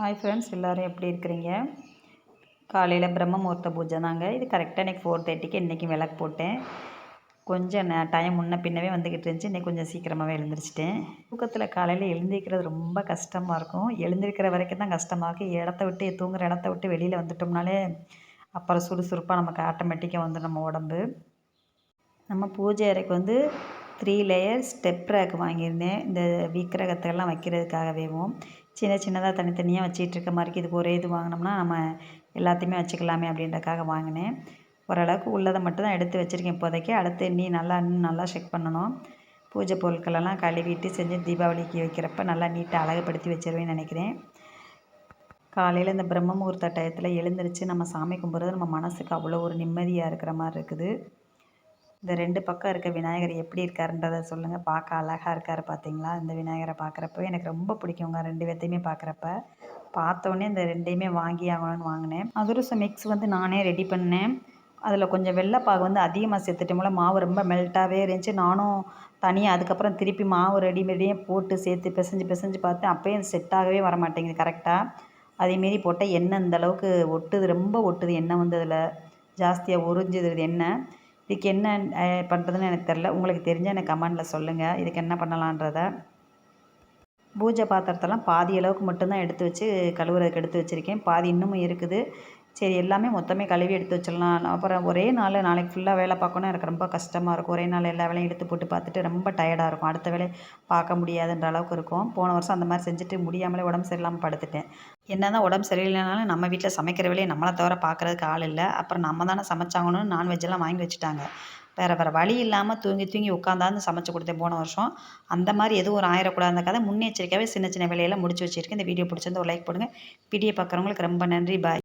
Hi friends எல்லோரும் எப்படி இருக்கிறீங்க? காலையில் பிரம்ம முகூர்த்த பூஜை தாங்க. இது கரெக்டாக இன்றைக்கி ஃபோர் தேர்ட்டிக்கு இன்றைக்கி விளக்கு போட்டேன். கொஞ்சம் ந டைம் முன்ன பின்னவே வந்துக்கிட்டு இருந்துச்சு. இன்றைக்கி கொஞ்சம் சீக்கிரமாகவே எழுந்திரிச்சிட்டேன். தூக்கத்தில் காலையில் எழுந்திரிக்கிறது ரொம்ப கஷ்டமாக இருக்கும். எழுந்திருக்கிற வரைக்கும் தான் கஷ்டமாக இருக்கும் இடத்த விட்டு தூங்குற இடத்த விட்டு வெளியில் வந்துட்டோம்னாலே அப்புறம் சுறுசுறுப்பாக நமக்கு ஆட்டோமேட்டிக்காக வந்து நம்ம உடம்பு. நம்ம பூஜை அறைக்கு வந்து த்ரீ லேயர் ஸ்டெப் ரேக் வாங்கியிருந்தேன். இந்த விக்கிரகத்தெல்லாம் வைக்கிறதுக்காகவேவும். சின்ன சின்னதாக தனித்தனியாக வச்சிகிட்ருக்க இருக்க. மாதிரி இதுக்கு ஒரே இது வாங்கினோம்னா நம்ம எல்லாத்தையுமே வச்சுக்கலாமே அப்படின்றக்காக வாங்கினேன். ஓரளவுக்கு உள்ளதை மட்டும் தான் எடுத்து வச்சுருக்கேன் இப்போதைக்கு. அடுத்து நீ நல்லா இன்னும் நல்லா செக் பண்ணணும். பூஜை பொருட்களெல்லாம் கழுவிட்டு செஞ்சு தீபாவளிக்கு வைக்கிறப்ப நல்லா நீட்டாக அழகுப்படுத்தி வச்சிருவேன்னு நினைக்கிறேன். காலையில் இந்த பிரம்ம முகூர்த்த டயத்தில் எழுந்திரிச்சு நம்ம சாமி கும்பிட்றது நம்ம மனசுக்கு அவ்வளோ ஒரு நிம்மதியாக இருக்கிற மாதிரி இருக்குது. இந்த ரெண்டு பக்கம் இருக்க விநாயகர் எப்படி இருக்காருன்றதை சொல்லுங்கள் பார்க்க அழகாக இருக்கார் பார்த்தீங்களா இந்த விநாயகரை பார்க்குறப்ப எனக்கு ரொம்ப பிடிக்குங்க. ரெண்டு பேர்த்தையுமே பார்க்குறப்ப. பார்த்தோன்னே இந்த ரெண்டையுமே வாங்கி ஆகணும்னு வாங்கினேன். அதிரசம் மிக்ஸ் வந்து நானே ரெடி பண்ணேன். அதில் கொஞ்சம் வெள்ளைப்பாகு வந்து அதிகமாக சேர்த்துட்டோம்ல. மாவு ரொம்ப மெல்ட்டாகவே இருந்துச்சு. நானும் தனியாக அதுக்கப்புறம் திருப்பி மாவு ரெடிமேடியே போட்டு சேர்த்து பிசைஞ்சு பிசைஞ்சு பார்த்தேன். அப்போயும் செட் ஆகவே வர மாட்டேங்குது கரெக்டாக அதேமாரி போட்டால் எண்ணெய் இந்த அளவுக்கு ஒட்டுது. ரொம்ப ஒட்டுது எண்ணெய் வந்து அதில். ஜாஸ்தியாக உறிஞ்சுது எண்ணெய். இதுக்கு என்ன பண்ணுறதுன்னு எனக்கு தெரில உங்களுக்கு தெரிஞ்சால் எனக்கு கமெண்டில் சொல்லுங்கள் இதுக்கு என்ன பண்ணலான்றத. பூஜை பாத்திரத்தெல்லாம் பாதி அளவுக்கு மட்டும்தான் எடுத்து வச்சு கழுவுறதுக்கு எடுத்து வச்சுருக்கேன். பாதி இன்னமும் இருக்குது. சரி எல்லாமே மொத்தமே கழுவி எடுத்து வச்சிடலாம். அப்புறம் ஒரே நாள் நாளைக்கு ஃபுல்லாக வேலை பார்க்கணும். எனக்கு ரொம்ப கஷ்டமாக இருக்கும். ஒரே நாள் எல்லா வேலையும் எடுத்து போட்டு பார்த்துட்டு ரொம்ப டயர்டாக இருக்கும். அடுத்த வேலையை பார்க்க முடியாதுன்ற அளவுக்கு இருக்கும். போன வருஷம் அந்த மாதிரி செஞ்சுட்டு முடியாமலே உடம்பு சரியில்லாமல் படுத்துட்டேன். என்ன தான் உடம்பு சரியில்லைனாலும் நம்ம வீட்டில் சமைக்கிற வேலையை நம்மளை தவிர பார்க்குறதுக்கு ஆள் இல்லை. அப்புறம் நம்ம தானே சமைச்சாங்கன்னு நான்வெஜ்ஜெல்லாம் வாங்கி வச்சுட்டாங்க. வேறு வேறு வழி இல்லாமல் தூங்கி தூங்கி உட்காந்தாந்து சமைச்சு கொடுத்தேன் போன வருஷம். அந்த மாதிரி எதுவும் ஒரு ஆயிரக்கூடாத கதை முன்னெச்சரிக்கையாகவே சின்ன சின்ன வேலையெல்லாம் முடிச்சு வச்சுருக்கேன். இந்த வீடியோ பிடிச்சிருந்து ஒரு லைக் போடுங்க. வீடியோ பார்க்குறவங்களுக்கு ரொம்ப நன்றி. பாய்